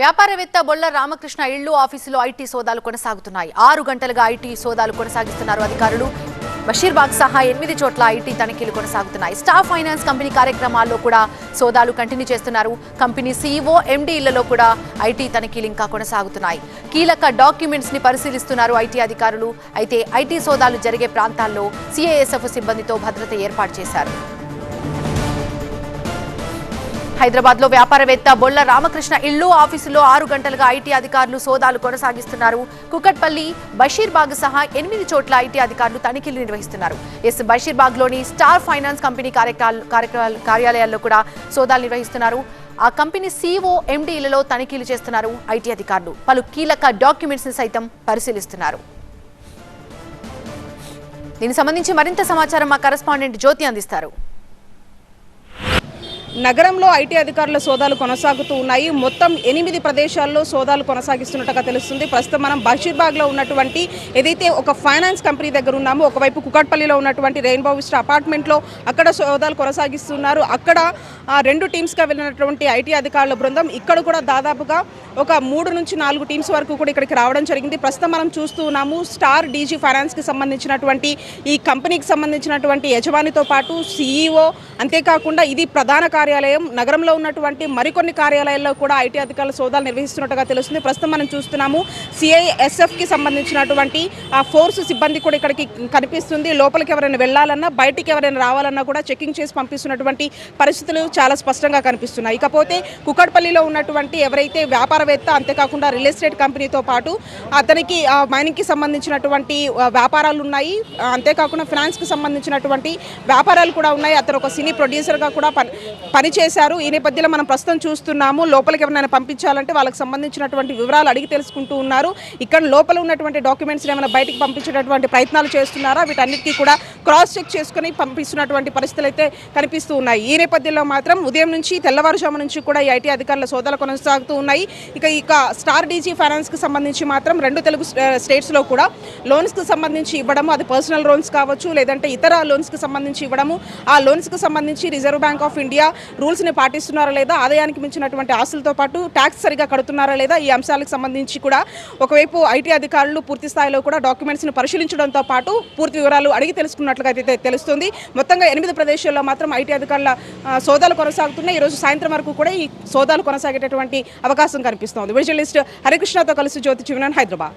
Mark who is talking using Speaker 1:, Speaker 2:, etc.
Speaker 1: వ్యాపారవేత్త బొల్ల రామకృష్ణ ఇళ్ళు ఆఫీసులో ఐటీ సోదాలు కొనసాగుతున్నాయి. ఆరు గంటలుగా ఐటీ సోదాలు కొనసాగిస్తున్నారు అధికారులు. బషీర్బాగ్ సహా ఎనిమిది చోట్ల ఐటీ తనిఖీలు కొనసాగుతున్నాయి. స్టార్ ఫైనాన్స్ కంపెనీ కార్యక్రమాల్లో కూడా సోదాలు కంటిన్యూ చేస్తున్నారు. కంపెనీ సీఈఓ ఎండీ ఇళ్ళలో కూడా ఐటీ తనిఖీలు ఇంకా కొనసాగుతున్నాయి. కీలక డాక్యుమెంట్స్ని పరిశీలిస్తున్నారు ఐటీ అధికారులు. అయితే ఐటీ సోదాలు జరిగే ప్రాంతాల్లో సిఐఎస్ఎఫ్ సిబ్బందితో భద్రత ఏర్పాటు చేశారు. హైదరాబాద్లో వ్యాపారవేత్త బొల్ల రామకృష్ణ ఇల్లు ఆఫీసులో ఆరు గంటలుగా ఐటీ అధికారులు సోదాలు కొనసాగిస్తున్నారు. కుకట్పల్లి బషీర్బాగ్ సహా ఎనిమిది చోట్ల ఐటీ అధికారులు తనిఖీలు నిర్వహిస్తున్నారు. ఎస్ బషీర్బాగ్లోని స్టార్ ఫైనాన్స్ కంపెనీ కార్యాలయాల్లో కూడా సోదాలు నిర్వహిస్తున్నారు. ఆ కంపెనీ సీఓ ఎండీలలో తనిఖీలు చేస్తున్నారు ఐటీ అధికారులు. పలు కీలక డాక్యుమెంట్స్ని సైతం పరిశీలిస్తున్నారు. దీనికి సంబంధించి మరింత సమాచారం మా కరెస్పాండెంట్ జ్యోతి అందిస్తారు.
Speaker 2: నగరంలో ఐటీ అధికారుల సోదాలు కొనసాగుతూ ఉన్నాయి. మొత్తం ఎనిమిది ప్రదేశాల్లో సోదాలు కొనసాగిస్తున్నట్టుగా తెలుస్తుంది. ప్రస్తుతం మనం బషీర్బాగ్లో ఉన్నటువంటి ఏదైతే ఒక ఫైనాన్స్ కంపెనీ దగ్గర ఉన్నామో ఒకవైపు కుకట్పల్లిలో ఉన్నటువంటి రెయిన్బో విస్టా అపార్ట్మెంట్లో అక్కడ సోదాలు కొనసాగిస్తున్నారు. అక్కడ ఆ, రెండు టీమ్స్గా వెళ్ళినటువంటి ఐటీ అధికారుల బృందం ఇక్కడ కూడా దాదాపుగా ఒక మూడు నుంచి నాలుగు టీమ్స్ వరకు కూడా ఇక్కడికి రావడం జరిగింది. ప్రస్తుతం మనం చూస్తూ ఉన్నాము స్టార్ డీజీ ఫైనాన్స్కి సంబంధించినటువంటి ఈ కంపెనీకి సంబంధించినటువంటి యజమానితో పాటు సీఈఓ అంతేకాకుండా ఇది ప్రధాన కార్యాలయం నగరంలో ఉన్నటువంటి మరికొన్ని కార్యాలయాల్లో కూడా ఐటీ అధికారులు సోదాలు నిర్వహిస్తున్నట్టుగా తెలుస్తుంది. ప్రస్తుతం మనం చూస్తున్నాము సిఐఎస్ఎఫ్కి సంబంధించినటువంటి ఆ ఫోర్స్ సిబ్బంది కూడా ఇక్కడికి కనిపిస్తుంది. లోపలికి ఎవరైనా వెళ్ళాలన్నా బయటికి ఎవరైనా రావాలన్నా కూడా చెకింగ్ చేసి పంపిస్తున్నటువంటి పరిస్థితులు చాలా స్పష్టంగా కనిపిస్తున్నాయి. ఇకపోతే కుకట్పల్లిలో ఉన్నటువంటి ఎవరైతే వ్యాపారవేత్త అంతేకాకుండా రియల్ ఎస్టేట్ కంపెనీతో పాటు అతనికి ఆ, మైనింగ్కి సంబంధించినటువంటి వ్యాపారాలు ఉన్నాయి. అంతేకాకుండా ఫినాన్స్కి సంబంధించినటువంటి వ్యాపారాలు కూడా ఉన్నాయి. అతను ఒక సినీ ప్రొడ్యూసర్గా కూడా పనిచేశారు. ఈ నేపథ్యంలో మనం ప్రస్తుతం చూస్తున్నాము లోపలికి ఎవరైనా పంపించాలంటే వాళ్ళకి సంబంధించినటువంటి వివరాలు అడిగి తెలుసుకుంటూ ఉన్నారు. ఇక్కడ లోపల ఉన్నటువంటి డాక్యుమెంట్స్ ఏమైనా బయటకు పంపించేటటువంటి ప్రయత్నాలు చేస్తున్నారా? వీటన్నిటికీ కూడా క్రాస్ చెక్ చేసుకుని పంపిస్తున్నటువంటి పరిస్థితులు అయితే కనిపిస్తూ ఉన్నాయి. ఈ నేపథ్యంలో మాత్రం ఉదయం నుంచి తెల్లవారుజాము నుంచి కూడా ఈ ఐటీ అధికారుల సోదాలు కొనసాగుతూ ఉన్నాయి. ఇక ఇక స్టార్ డీజీ ఫైనాన్స్కి సంబంధించి మాత్రం రెండు తెలుగు స్టేట్స్లో కూడా లోన్స్కి సంబంధించి ఇవ్వడము అది పర్సనల్ లోన్స్ కావచ్చు లేదంటే ఇతర లోన్స్కి సంబంధించి ఇవ్వడము ఆ లోన్స్కి సంబంధించి రిజర్వ్ బ్యాంక్ ఆఫ్ ఇండియా రూల్స్ని పాటిస్తున్నారా లేదా ఆదాయానికి మించినటువంటి ఆస్తులతో పాటు ట్యాక్స్ సరిగా కడుతున్నారా లేదా ఈ అంశాలకు సంబంధించి కూడా ఒకవైపు ఐటీ అధికారులు పూర్తి స్థాయిలో కూడా డాక్యుమెంట్స్ని పరిశీలించడంతో పాటు పూర్తి వివరాలు అడిగి చేస్తున్నట్లుగా అయితే తెలుస్తుంది. మొత్తంగా ఎనిమిది ప్రదేశాల్లో మాత్రం ఐటీ అధికారుల సోదాలు కొనసాగుతున్నాయి. ఈరోజు సాయంత్రం వరకు కూడా ఈ సోదాలు కొనసాగేటటువంటి అవకాశం కనిపిస్తోంది. విజువలిస్ట్ హరికృష్ణతో కలిసి జ్యోతి చివనన్ హైదరాబాద్.